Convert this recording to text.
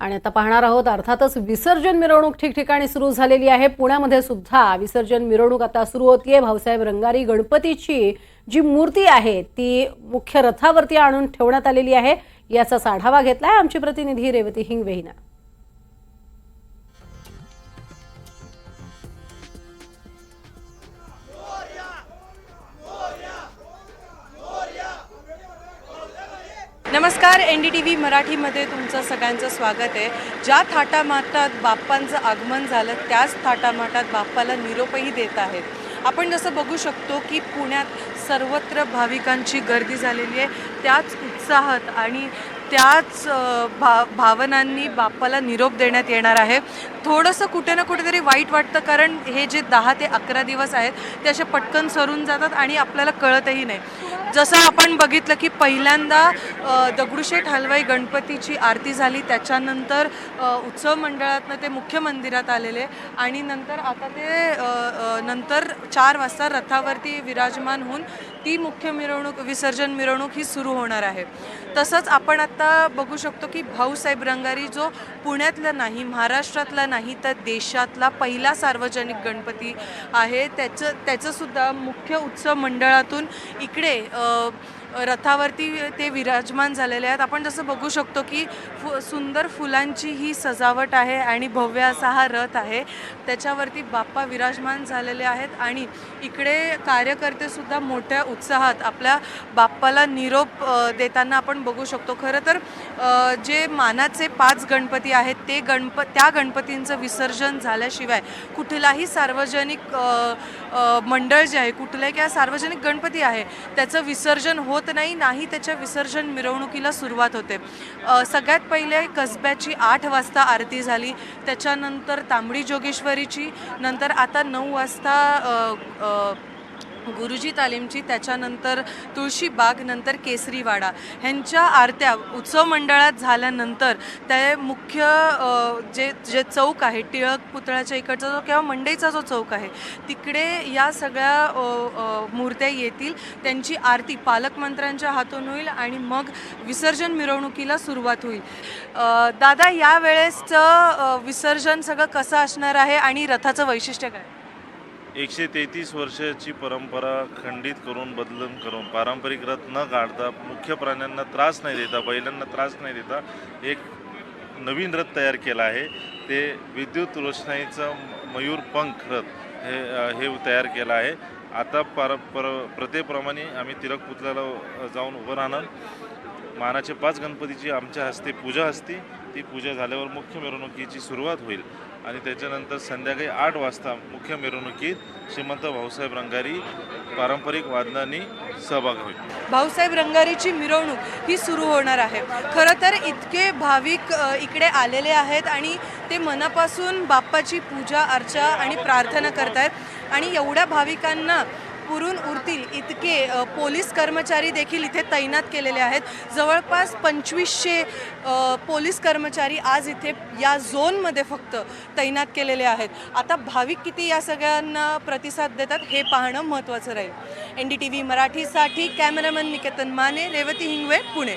आणि आता पाहणार आहोत अर्थातच विसर्जन मिरवणूक ठिकठिकाणी सुरू झालेली आहे. पुण्यामध्ये सुद्धा विसर्जन मिरवणूक आता सुरू होतीये. भाऊसाहेब रंगारी गणपतीची जी मूर्ती आहे ती मुख्य रथावरती आणून ठेवण्यात आलेली आहे. याचाच आढावा घेतलाय आमची प्रतिनिधी रेवती हिंगवेहिना. नमस्कार एन डी टी व्ही मराठीमध्ये तुमचं सगळ्यांचं स्वागत आहे. ज्या थाटामाटात बाप्पांचं आगमन झालं त्याच थाटामाटात बाप्पाला निरोपही देत आहेत. आपण जसं बघू शकतो की पुण्यात सर्वत्र भाविकांची गर्दी झालेली आहे. त्याच उत्साहात आणि त्याच भा भावनांनी बाप्पाला निरोप देण्यात येणार आहे. थोडंसं कुठे ना कुठेतरी वाईट वाटतं कारण हे जे दहा ते अकरा दिवस आहेत ते असे पटकन सरून जातात आणि आपल्याला कळतही नाही. जसं आपण बघितलं की पहिल्यांदा दगडूशेठ हलवाई गणपतीची आरती झाली त्याच्यानंतर उत्सव मंडळातनं ते मुख्य मंदिरात आलेले आणि नंतर आता ते नंतर चार वाजता रथावरती विराजमान होऊन ती मुख्य मिरवणूक विसर्जन मिरवणूक ही सुरू होणार आहे. तसंच आपण आता बघू शकतो की भाऊसाहेब रंगारी जो पुण्यातला नाही महाराष्ट्रातला नाही तर देशातला पहिला सार्वजनिक गणपती आहे. त्याचं त्याचंसुद्धा मुख्य उत्सव मंडळातून इकडे रथावरती ते विराजमान झालेले आहेत. आपण जसं बघू शकतो की फु सुंदर फुलांची ही सजावट आहे आणि भव्य असा हा रथ आहे. त्याच्यावरती बाप्पा विराजमान झालेले आहेत आणि इकडे कार्यकर्तेसुद्धा मोठ्या उत्साहात आपल्या बाप्पाला निरोप देताना आपण बघू शकतो. खरं तर तर जे मानाचे पाच गणपती आहेत ते गणप त्या गणपतींचं विसर्जन झाल्याशिवाय कुठलाही सार्वजनिक मंडळ जे आहे कुठलाही किंवा सार्वजनिक गणपती आहे त्याचं विसर्जन होत नाही नाही त्याच्या विसर्जन मिरवणुकीला सुरुवात होते. सगळ्यात पहिले कसब्याची आठ वाजता आरती झाली त्याच्यानंतर तांबडी जोगेश्वरीची नंतर आता नऊ वाजता गुरुजी तालीमची त्याच्यानंतर तुळशीबाग नंतर केसरीवाडा. ह्यांच्या आरत्या उत्सव मंडळात झाल्यानंतर ते मुख्य जे जे चौक आहे टिळक पुतळ्याच्या इकडचा जो किंवा मंडईचा जो चौक आहे तिकडे या सगळ्या मूर्त्या येतील. त्यांची आरती पालकमंत्र्यांच्या हातून होईल आणि मग विसर्जन मिरवणुकीला सुरुवात होईल. दादा यावेळेसचं वेळेसचं विसर्जन सगळं कसं असणार आहे आणि रथाचं वैशिष्ट्य काय? एकशे तेहतीस वर्षाची परंपरा खंडित करून बदलून करून पारंपरिक रथ न काढता मुख्य प्राण्यांना त्रास नाही देता बैलांना त्रास नाही देता एक नवीन रथ तयार केला आहे. ते विद्युत रोषणाईचं मयूर पंख रथ हे हे तयार केलं आहे. आता पार पर प्रथेप्रमाणे आम्ही तिलक पुतळ्याला जाऊन उभं राहणार. मानाचे पाच गणपतीची आमच्या हस्ते पूजा असते. ती पूजा झाल्यावर मुख्य मिरवणुकीची सुरुवात होईल. आणि त्याच्यानंतर संध्याकाळी आठ वाजता मुख्य मिरवणुकीत श्रीमंत भाऊसाहेब रंगारी पारंपरिक वादनांनी सहभाग होईल. भाऊसाहेब रंगारीची मिरवणूक ही सुरू होणार आहे. खरं तर इतके भाविक इकडे आलेले आहेत आणि ते मनापासून बाप्पाची पूजा अर्चा आणि प्रार्थना करत आहेत आणि एवढ्या भाविकांना पुरून उरतील. इतके पोलीस कर्मचारी देखील इथे तैनात केलेले आहेत. जवळपास पंचवीसशे पोलीस कर्मचारी आज इथे या झोनमध्ये फक्त तैनात केलेले आहेत. आता भाविक किती या सगळ्यांना प्रतिसाद देतात हे पाहणं महत्त्वाचं राहील. एन डी टी व्ही मराठीसाठी कॅमेरामन निकेतन माने रेवती हिंगवे पुणे.